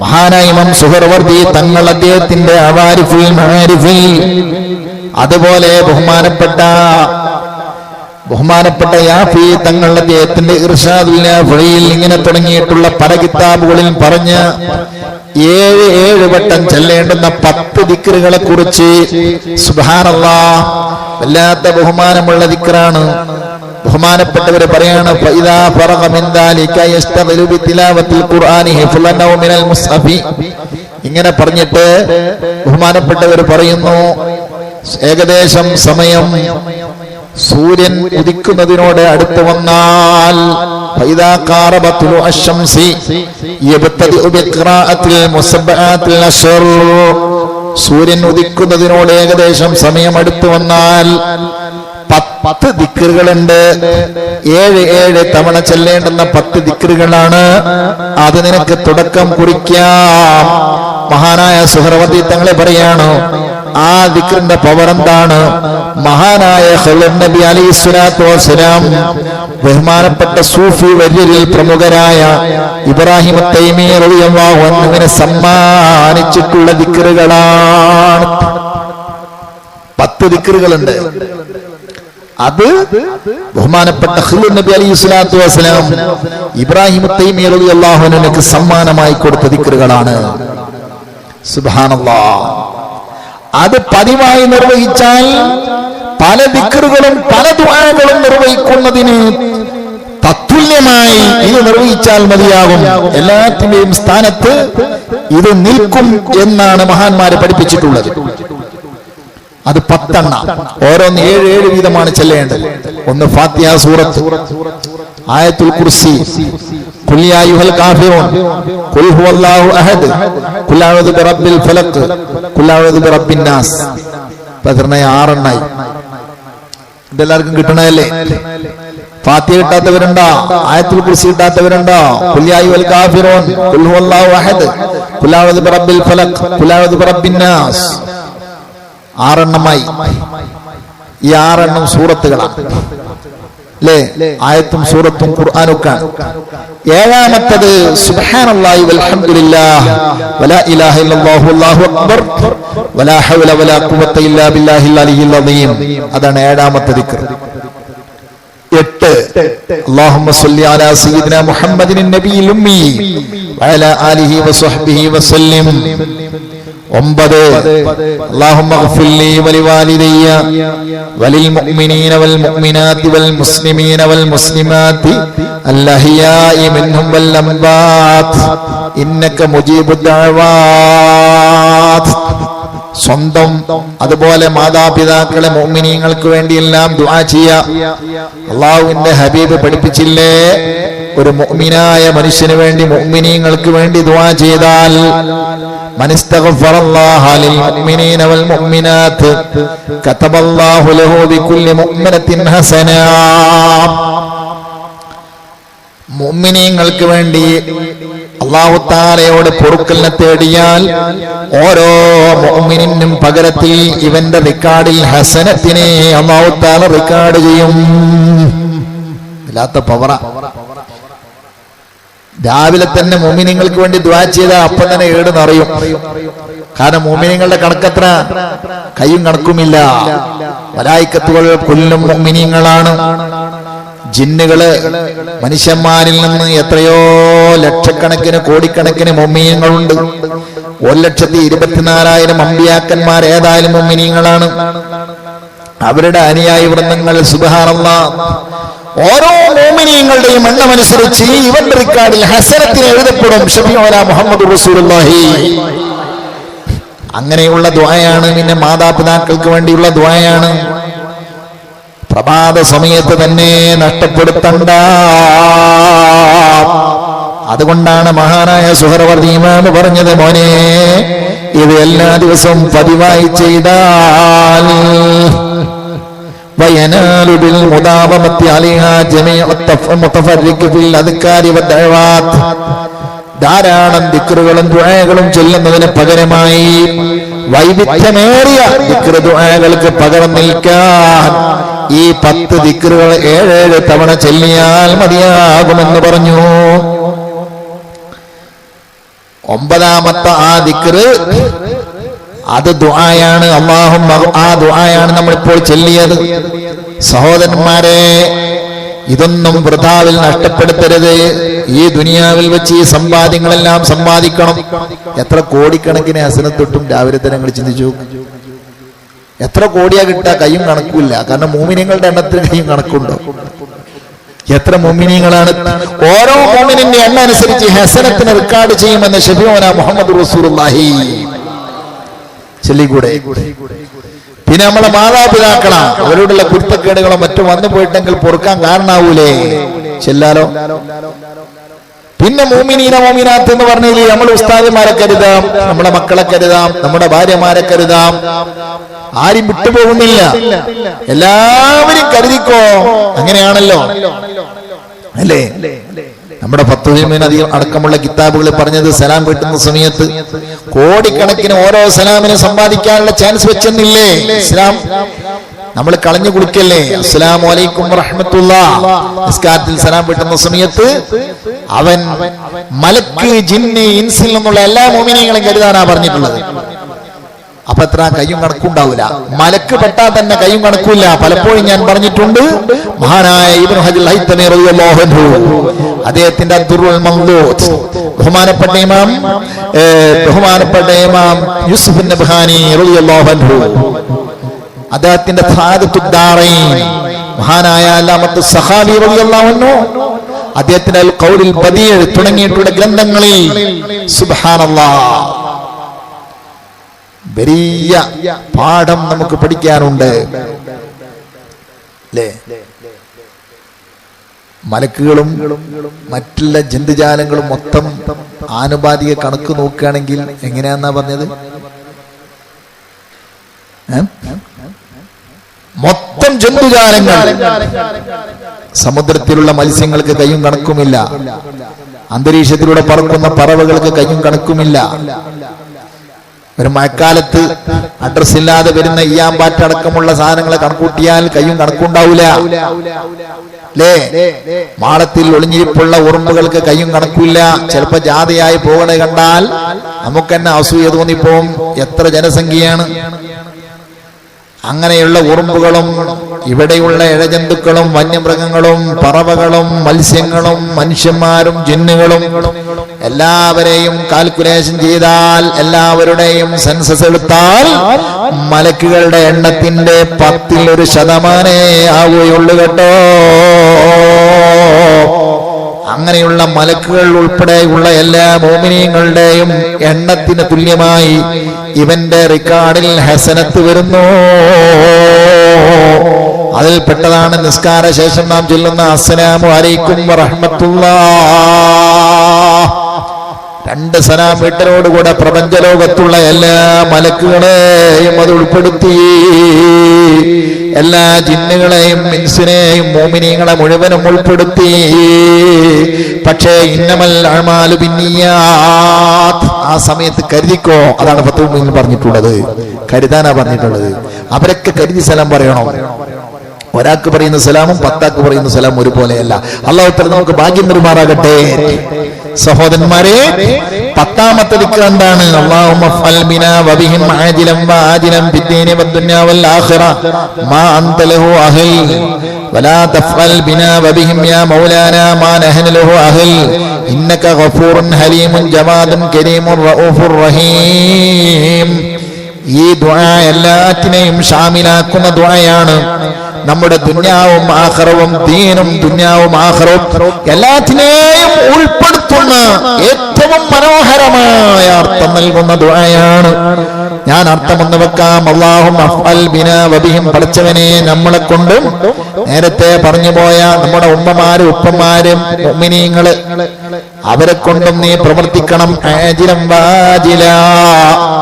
മഹാനായ ഇമാം സുഹർവർദി തങ്ങൾ അദ്ദേഹത്തിന്റെ അതുപോലെ ബഹുമാനപ്പെട്ട ബഹുമാനപ്പെട്ട യാഫി തങ്ങൾ അദ്ദേഹത്തിന്റെ ഇർഷാദുൽ ഇങ്ങനെ തുടങ്ങിയിട്ടുള്ള പല കിതാബുകളിൽ പറഞ്ഞ് ഏഴ് ഏഴ് വട്ടം ചെല്ലേണ്ടുന്ന പത്ത് ദിക്കറുകളെ കുറിച്ച് സുബാനല്ലാ വല്ലാത്ത ബഹുമാനമുള്ള ദിക്കറാണ് ബഹുമാനപ്പെട്ടവര് പറയാണ് ഇങ്ങനെ പറഞ്ഞിട്ട് ബഹുമാനപ്പെട്ടവർ പറയുന്നു ഏകദേശം സമയം സൂര്യൻ ഉദിക്കുന്നതിനോട് അടുത്തു വന്നാൽ സൂര്യൻ ഉദിക്കുന്നതിനോട് ഏകദേശം സമയം അടുത്തു വന്നാൽ പത്ത് ദിക്കറുകളുണ്ട് ഏഴ് ഏഴ് തവണ ചെല്ലേണ്ടുന്ന പത്ത് ദിക്കറുകളാണ് അത് നിനക്ക് തുടക്കം കുറിക്കാം. മഹാനായ സുഹറവതി തങ്ങളെ പറയാണ് ആ ദിക്കറിന്റെ പവർ എന്താണ്? മഹാനായ നബി അലൈഹി സ്വലാത്തു വസ്സലാം ബഹുമാനപ്പെട്ട സൂഫി വര്യരിൽ പ്രമുഖരായ ഇബ്രാഹിം തൈമി റളിയല്ലാഹു അൻഹുവിനെ സമ്മാനിച്ചിട്ടുള്ള ദിക്കറുകളാണ് പത്ത് ദിക്കറുകളുണ്ട് അത് ബഹുമാനപ്പെട്ട നബി അലി സ്വലാത്തു വസ്സലാം ഇബ്രാഹിം തൈമി അലി അള്ളാഹുനക്ക് സമ്മാനമായി കൊടുത്ത ദിക്കറുകളാണ് സുബ്ഹാനല്ലാഹ് അത് പതിവായി നിർവഹിച്ചാൽ പല ദിക്കറുകളും പല ദ്വാരകളും നിർവഹിക്കുന്നതിന് തത്തുല്യമായി ഇത് നിർവഹിച്ചാൽ മതിയാകും. എല്ലാത്തിന്റെയും സ്ഥാനത്ത് ഇത് നിൽക്കും എന്നാണ് മഹാന്മാരെ പഠിപ്പിച്ചിട്ടുള്ളത്. അത് പത്തെണ്ണ. ഓരോന്ന് ഏഴ് ഏഴ് വീതമാണ് ചെല്ലേണ്ടത്. ഒന്ന് ഫാത്തിയ സൂറത്ത്. ആയത്തുൽ കുർസി. ഇതെല്ലാവർക്കും കിട്ടണല്ലേ ഫാത്തിയ കിട്ടാത്തവരുണ്ടോ? ആയത്തുൽ കുർസി കിട്ടാത്തവരുണ്ടോ? ഖുൽ യാ അയ്യുഹൽ കാഫിറൂൻ. ഹുവല്ലാഹു അഹദ്. ഫലഖ് നാസ്. ആറെണ്ണമായി. ഈ ആറെണ്ണം സൂറത്തുകളാണ്. അല്ലേ ആയത്തും സൂറത്തും ഖുർആാനൊക്കെയാണ് ഏഴാമത്തത് സുബ്ഹാനല്ലാഹി വൽഹംദുലില്ലാഹ്. വലാ ഇലാഹ ഇല്ലല്ലാഹു അല്ലാഹു അക്ബർ. വലാ ഹൗല വലാ ഖുവത ഇല്ലാ ബില്ലാഹിൽ അലിയിൽ അദീം അതാണ് ഏഴാമത്തെ ദിക്ർ. എട്ട്. അല്ലാഹുമ്മ സ്വല്ലി അലാ സയ്യിദിന മുഹമ്മദിൻ നബിയിൽ ഉമ്മി. വഅലാ ആലിഹി വസഹ്ബിഹി വസല്ലം ഒമ്പത്. സ്വന്തം അതുപോലെ മാതാപിതാക്കളെ മോമിനീങ്ങൾക്ക് വേണ്ടിയെല്ലാം ദുആ ചെയ്യ. അള്ളാഹുവിന്റെ ഹബീബ് പഠിപ്പിച്ചില്ലേ? ഒരു മുഅ്മിനായ മനുഷ്യന് വേണ്ടി മുഅ്മിനീങ്ങൾക്ക് വേണ്ടി ദുആ ചെയ്താൽ മുഅ്മിനീങ്ങൾക്ക് വേണ്ടി അള്ളാഹുത്താലയോട് പൊറുക്കലിനെ തേടിയാൽ ഓരോ മോമിനും പകരത്തിൽ ഇവന്റെ റിക്കാർഡിൽ ഹസനത്തിനെ അള്ളാഹുത്താല റിക്കാർഡ് ചെയ്യും. വല്ലാത്ത പവറ. രാവിലെ തന്നെ മോമിനിങ്ങൾക്ക് വേണ്ടി ദ്വാ ചെയ്ത അപ്പം തന്നെ ഏട് നിറയും. കാരണം മോമിനിങ്ങളുടെ കണക്കത്ര കയ്യും കണക്കുമില്ല. വലായിക്കത്തുകൾ കൊല്ലും മോമിനിയങ്ങളാണ് ജിന്നുകൾ മനുഷ്യന്മാരിൽ നിന്ന് എത്രയോ ലക്ഷക്കണക്കിന് കോടിക്കണക്കിന് മൊമ്മീയങ്ങളുണ്ട് ഒരു ലക്ഷത്തി ഇരുപത്തിനാലായിരം അമ്പിയാക്കന്മാർ ഏതായാലും മൊമ്മിനിയങ്ങളാണ് അവരുടെ അനുയായി വൃന്ദങ്ങൾ സുബഹാനല്ല ഓരോ മോമിനിയങ്ങളുടെയും എണ്ണമനുസരിച്ച് ഇവന്റെ റിക്കാർഡിൽ ഹസരത്തിന് എഴുതപ്പെടും ഷബിയോല മുഹമ്മദ് റസൂലുള്ളാഹി. അങ്ങനെയുള്ള ദ്വായാണ് പിന്നെ മാതാപിതാക്കൾക്ക് വേണ്ടിയുള്ള ദ്വായാണ്. പ്രഭാത സമയത്ത് തന്നെ നഷ്ടപ്പെടുത്തണ്ട. അതുകൊണ്ടാണ് മഹാനായ സുഹറവർദ്ധി ഇമാമ് പറഞ്ഞത് മോനെ ഇത് എല്ലാ ദിവസവും പതിവായി ചെയ്താൽ وينال بالمداومة عليها جميع المتفرق في الأذكار والدعوات ധാരാളം ദിക്കറുകളും ദുആകളും ചൊല്ലുന്നതിന് പകരമായി വൈവിധ്യമേറിയ ദിക്ർ ദുആകൾക്ക് പകരം നിൽക്കാൻ ഈ പത്ത് ദിക്റുകൾ ഏഴേഴ് തവണ ചെല്ലിയാൽ മതിയാകുമെന്ന് പറഞ്ഞു ഒമ്പതാമത്തെ ആ ദിക്റ് അത് ദുആയാണ്. അള്ളാഹും ആ ദുആയാണ് നമ്മൾ ഇപ്പോൾ ചൊല്ലിയത്. സഹോദരന്മാരെ ഇതൊന്നും വൃഥാവിൽ നഷ്ടപ്പെടുത്തരുത്. ഈ ദുനിയാവിൽ വെച്ച് ഈ സമ്പാദ്യങ്ങളെല്ലാം സമ്പാദിക്കണം എത്ര കോടിക്കണക്കിന് അസനത്തൊട്ടും രാവിലെ തന്നെ നിങ്ങൾ ചിന്തിച്ചു എത്ര കോടിയാ കിട്ടാ? കയ്യും കണക്കില്ല കാരണം മൂമിനിങ്ങളുടെ എണ്ണത്തിൽ കയ്യും കണക്കുണ്ടോ? എത്ര മുമിനിങ്ങളാണ് ഓരോ മോമിനിന്റെ എണ്ണ അനുസരിച്ച് ഹസനത്തിന് റെക്കോർഡ് ചെയ്യുമെന്ന് ഷബിയോന മുഹമ്മദ് റസൂലുള്ളാഹി. ചൊല്ലിക്കൂടെ. പിന്നെ നമ്മളെ മാതാപിതാക്കളാ അവരോടുള്ള കുരുത്തക്കേടുകളോ മറ്റും വന്നു പോയിട്ടെങ്കിൽ പൊറുക്കാൻ കാരണാവൂലേ? ചെല്ലാലോ? പിന്നെ മോമിനീന മോമിനാത്ത് എന്ന് പറഞ്ഞാൽ നമ്മൾ ഉസ്താദിമാരെ കരുതാം നമ്മുടെ മക്കളെ കരുതാം നമ്മുടെ ഭാര്യമാരെ കരുതാം. ആരും വിട്ടുപോകുന്നില്ല. എല്ലാവരും കരുതിക്കോ? അങ്ങനെയാണല്ലോ. അല്ലേ? നമ്മുടെ പത്തുമീനധികം അടക്കമുള്ള കിതാബുകൾ പറഞ്ഞത് സലാം കിട്ടുന്ന സമയത്ത് കോടിക്കണക്കിന് ഓരോ സലാമിനെ സമ്പാദിക്കാനുള്ള ചാൻസ് വെച്ചെന്നില്ലേ? ഇസ്ലാം നമ്മൾ കളഞ്ഞു കുളിക്കല്ലേ അസ്സലാമു അലൈക്കും റഹ്മത്തുള്ള നിസ്കാരത്തിൽ സലാം കിട്ടുന്ന സമയത്ത് അവൻ മലക്ക് ജിന്ന് ഇൻസിൽ നിന്നുള്ള എല്ലാ മോമിനിയങ്ങളും കരുതാനാ പറഞ്ഞിട്ടുള്ളത്. അപ്പൊ എത്ര കയ്യും കണക്കുണ്ടാവില്ല മലക്ക് പെട്ടാൽ തന്നെ കയ്യും കണക്കൂല. പലപ്പോഴും ഞാൻ പറഞ്ഞിട്ടുണ്ട് മഹാനായ ഇബ്നു ഹജൽ അൻഹു അദ്ദേഹത്തിന്റെ അദ്ദുറുൽ മംദൂദ് ബഹുമാനപ്പെട്ട ഇമാം ബഹുമാനപ്പെട്ട ഇമാം യൂസുഫ് നബ്ഹാനി റളിയല്ലാഹു അദ്ദേഹത്തിന്റെ സാദത്തുദ്ദാറൈൻ മഹാനായ അല്ലാമത്ത് സഹാബി റളിയല്ലാഹു അൻഹു അദ്ദേഹത്തിന്റെ അൽ ഖൗലുൽ ബദീഅ് തുടങ്ങിയിട്ടുള്ള ഗ്രന്ഥങ്ങളിൽ സുബ്ഹാനല്ലാഹ്. വലിയ പാഠം നമുക്ക് പഠിക്കാനുണ്ട്. അല്ലേ മലക്കുകളും മറ്റുള്ള ജന്തുജാലങ്ങളും മൊത്തം ആനുപാതിക കണക്ക് നോക്കുകയാണെങ്കിൽ എങ്ങനെയാന്നാ പറഞ്ഞത്? മൊത്തം ജന്തുജാലങ്ങൾ. സമുദ്രത്തിലുള്ള മത്സ്യങ്ങൾക്ക് കയ്യും കണക്കുമില്ല. അന്തരീക്ഷത്തിലൂടെ പറക്കുന്ന പറവകൾക്ക് കയ്യും കണക്കുമില്ല. ഒരു മഴക്കാലത്ത് അഡ്രസ് ഇല്ലാതെ വരുന്ന ഈയാമ്പാറ്റ അടക്കമുള്ള സാധനങ്ങളെ കണക്കൂട്ടിയാൽ കയ്യും കണക്കുണ്ടാവൂല. മാളത്തിൽ ഒളിഞ്ഞിരിപ്പുള്ള ഉറുമ്പുകൾക്ക് കയ്യും കണക്കില്ല ചിലപ്പോ ജാഥയായി പോകണേ കണ്ടാൽ നമുക്ക് തന്നെ അസൂയ തോന്നിപ്പോവും. എത്ര ജനസംഖ്യയാണ്? അങ്ങനെയുള്ള ഉറുമ്പുകളും ഇവിടെയുള്ള ഇഴജന്തുക്കളും വന്യമൃഗങ്ങളും പറവകളും മത്സ്യങ്ങളും മനുഷ്യന്മാരും ജിന്നുകളും എല്ലാവരെയും കാൽക്കുലേഷൻ ചെയ്താൽ എല്ലാവരുടെയും സെൻസസ് എടുത്താൽ മലക്കുകളുടെ എണ്ണത്തിന്റെ പത്തിൽ ഒരു ശതമാനേ ആവുകയുള്ളൂ കേട്ടോ. അങ്ങനെയുള്ള മലക്കുകൾ ഉൾപ്പെടെയുള്ള എല്ലാ മോമിനിയങ്ങളുടെയും എണ്ണത്തിന് തുല്യമായി ഇവന്റെ റെക്കോർഡിൽ ഹസനത്ത് വരുന്നു. അതിൽ പെട്ടതാണ് നിസ്കാര ശേഷം നാം ചൊല്ലുന്ന അസ്സലാമു അലൈക്കും വറഹ്മത്തുള്ളാ രണ്ട് സലാം വീട്ടരോടുകൂടെ പ്രപഞ്ചലോകത്തുള്ള എല്ലാ മലക്കുകളെയും അത് ഉൾപ്പെടുത്തി. എല്ലാ ജിന്നുകളെയും മിൻസിനെയും മോമിനിയങ്ങളെ മുഴുവനും ഉൾപ്പെടുത്തി. പക്ഷേ ഇന്നമൽ അഴമാലു പിന്നിയ ആ സമയത്ത് കരുതിക്കോ? അതാണ് പത്തുമിൽ പറഞ്ഞിട്ടുള്ളത്. കരുതാനാ പറഞ്ഞിട്ടുള്ളത്. അവരൊക്കെ കരുതി സ്ഥലം പറയണോ? ഒരാൾക്ക് പറയുന്ന സലാമും പത്താക്ക് പറയുന്ന സലാം ഒരുപോലെയല്ല. അള്ളാഹു നമുക്ക് ഭാഗ്യം പെരുമാറാകട്ടെ സഹോദരന്മാരെ പത്താമത്തെ ദിക്കർ എന്താണ്? ഈ ദുആ എല്ലാറ്റിനെയും ഷാമിലാക്കുന്ന ദുആയാണ് നമ്മുടെ ദുന്യാവും ആഹ്റവും ദീനും ദുന്യാവും ആഹ്റവും എല്ലാത്തിനെയും ഉൾപ്പെടുത്തുന്ന ഏറ്റവും മനോഹരമായ അർത്ഥം നൽകുന്ന ദുആയാണ്. ഞാൻ അർത്ഥമൊന്ന് വെക്കാം. അള്ളാഹും അഫ്അൽ ബിനാ വബിഹിം പഠിച്ചവനെ നമ്മളെ കൊണ്ടും നേരത്തെ പറഞ്ഞു പോയ നമ്മുടെ ഉമ്മമാരും ഉപ്പമാരും ഉമ്മിനീങ്ങൾ അവരെ കൊണ്ടും നീ പ്രവർത്തിക്കണം. ആജിലം വാജില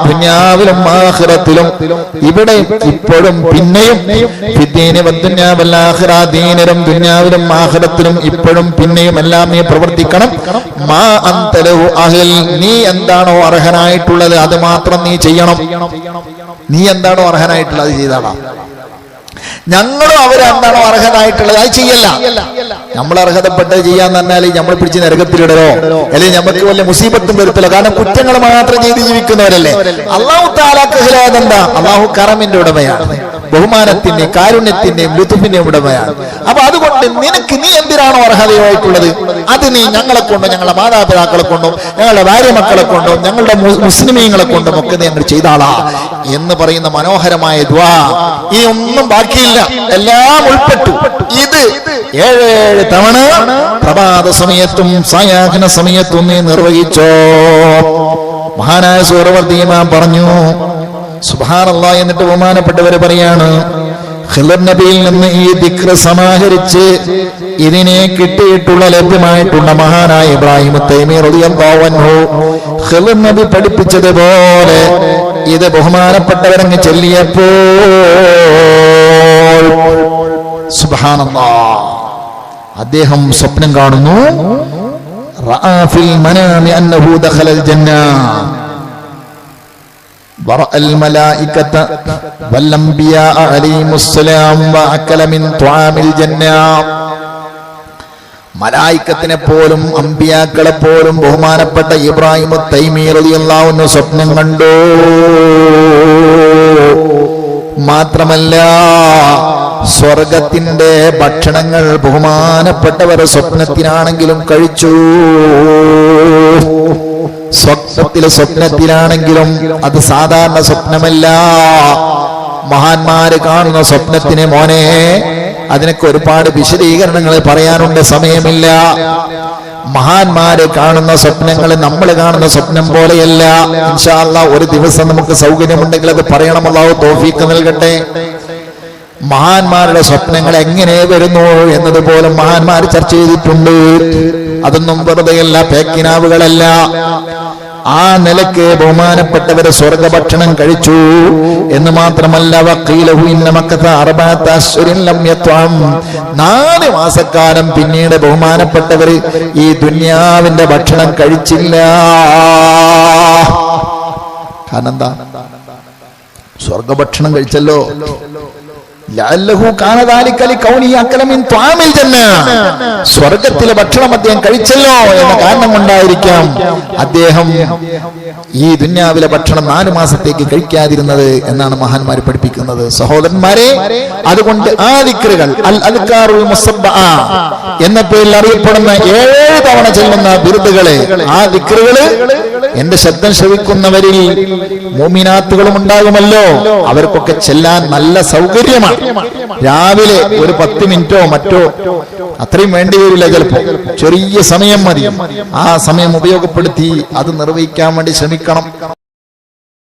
ദുനിയാവിലും ആഖിറത്തിലും. ഇവിടെ ഇപ്പോഴും പിന്നെയും ദീനിലും ദുനിയാവിലും ഇപ്പോഴും പിന്നെയും എല്ലാം നീ പ്രവർത്തിക്കണം. മാ അന്തലഹു അഹിൽ നീ എന്താണോ അർഹനായിട്ടുള്ളത് അത് മാത്രം നീ ചെയ്യണം. നീ എന്താണോ അർഹനായിട്ടുള്ളത് അത് ചെയ്താടാ. ഞങ്ങളും അവരെന്താണോ അർഹതായിട്ടുള്ളത് അത് ചെയ്യല്ല. നമ്മൾ അർഹതപ്പെട്ടത് ചെയ്യാന്ന് പറഞ്ഞാൽ നമ്മൾ പിടിച്ച് നരകത്തിലിടലോ? അല്ലെങ്കിൽ നമുക്ക് വലിയ മുസീബത്തും വരുത്തലോ? കാരണം കുറ്റങ്ങൾ മാത്രം ചെയ്ത് ജീവിക്കുന്നവരല്ലേ? അള്ളാഹു താലാക്കഹിലാതെന്താ അള്ളാഹു കറമിന്റെ ഉടമയാണ്. ബഹുമാനത്തിന്റെയും കാരുണ്യത്തിന്റെയും ലുത്തുഫിന്റെയും ഉടമയാണ്. അപ്പൊ അതുകൊണ്ട് നിനക്ക് നീ എന്തിനാണോ അർഹതയായിട്ടുള്ളത്? അത് നീ ഞങ്ങളെ കൊണ്ടും ഞങ്ങളുടെ മാതാപിതാക്കളെ കൊണ്ടും ഞങ്ങളുടെ ഭാര്യ മക്കളെ കൊണ്ടും ഞങ്ങളുടെ മുസ്ലിമീങ്ങളെ കൊണ്ടും ഒക്കെ നീ ഞങ്ങൾ ചെയ്താളാ. എന്ന് പറയുന്ന മനോഹരമായ ദ്വാ ഈ ഒന്നും ബാക്കിയില്ല. എല്ലാം ഉൾപ്പെട്ടു. ഇത് ഏഴേഴ് തവണ പ്രഭാത സമയത്തും സായാഹ്ന സമയത്തും നീ നിർവഹിച്ചോ. മഹാനായ സൂറവർദ്ധീമാൻ പറഞ്ഞു സുബാനല്ല എന്നിട്ട് ബഹുമാനപ്പെട്ടവര് പറയാണ് ഹിലർ നബിയിൽ നിന്ന് ഈ ദിക്ര സമാഹരിച്ച് ഇതിനെ കിട്ടിയിട്ടുള്ള ലഭ്യമായിട്ടുള്ള മഹാനായ ഇബ്രാഹിം തൈമീർ നബി പഠിപ്പിച്ചതുപോലെ ഇത് ബഹുമാനപ്പെട്ടവരങ്ങ് ചൊല്ലിയപ്പോൾ സുബ്ഹാനല്ലാ അദ്ദേഹം സ്വപ്നം കാണുന്നു മനാമി അന്നഹു ദഖലൽ ورأى الملائكة والأنبياء عليهم السلام وأكل من طعام الجنة മലായിക്കത്തിനെ പോലും അമ്പിയാക്കളെ പോലും ബഹുമാനപ്പെട്ട ഇബ്രാഹിം തൈമീറിയാവുന്ന സ്വപ്നം കണ്ടു മാത്രമല്ല സ്വർഗത്തിന്റെ ഭക്ഷണങ്ങൾ ബഹുമാനപ്പെട്ടവരെ സ്വപ്നത്തിനാണെങ്കിലും കഴിച്ചു സ്വപ്നത്തിലെ സ്വപ്നത്തിലാണെങ്കിലും അത് സാധാരണ സ്വപ്നമല്ല. മഹാന്മാര് കാണുന്ന സ്വപ്നത്തിന് മോനെ അതിനൊക്കെ ഒരുപാട് വിശദീകരണങ്ങൾ പറയാനുണ്ട് സമയമില്ല. മഹാന്മാര് കാണുന്ന സ്വപ്നങ്ങൾ നമ്മൾ കാണുന്ന സ്വപ്നം പോലെയല്ല. ഇൻഷാല്ല ഒരു ദിവസം നമുക്ക് സൗകര്യമുണ്ടെങ്കിൽ അത് പറയണമല്ലാവോ തോഫീക്ക് നൽകട്ടെ. മഹാന്മാരുടെ സ്വപ്നങ്ങൾ എങ്ങനെ വരുന്നു എന്നതുപോലെ മഹാന്മാർ ചർച്ച ചെയ്തിട്ടുണ്ട്. അതൊന്നും വെറുതെയല്ല പേക്കിനാവുകളല്ല. ആ നിലയ്ക്ക് ബഹുമാനപ്പെട്ടവര് സ്വർഗഭക്ഷണം കഴിച്ചു എന്ന് മാത്രമല്ല ഇന്ന. നാല് മാസക്കാലം പിന്നീട് ബഹുമാനപ്പെട്ടവര് ഈ ദുന്യാവിന്റെ ഭക്ഷണം കഴിച്ചില്ല. കാരണം എന്താ? സ്വർഗഭക്ഷണം കഴിച്ചല്ലോ. സ്വർഗത്തിലെ ഭക്ഷണം അദ്ദേഹം കഴിച്ചല്ലോ എന്ന കാരണം കൊണ്ടായിരിക്കാം അദ്ദേഹം ഈ ദുന്യാവിലെ ഭക്ഷണം നാലു മാസത്തേക്ക് കഴിക്കാതിരുന്നത് എന്നാണ് മഹാന്മാർ പഠിപ്പിക്കുന്നത്. സഹോദരന്മാരെ അതുകൊണ്ട് ആ ദിക്റുകൾ അൽ എന്ന പേരിൽ അറിയപ്പെടുന്ന ഏഴ് തവണ ചെല്ലുന്ന ബിരുദുകളെ ആ ദിക്രുകൾ എന്റെ ശബ്ദം ശ്രവിക്കുന്നവരിൽ മോമിനാത്തുകളും ഉണ്ടാകുമല്ലോ. അവർക്കൊക്കെ ചെല്ലാൻ നല്ല സൗകര്യമാണ്. രാവിലെ ഒരു പത്ത് മിനിറ്റോ മറ്റോ അത്രയും വേണ്ടി വരില്ല ചിലപ്പോ ചെറിയ സമയം മതി. ആ സമയം ഉപയോഗപ്പെടുത്തി അത് നിർവഹിക്കാൻ വേണ്ടി ശ്രമിക്കണം.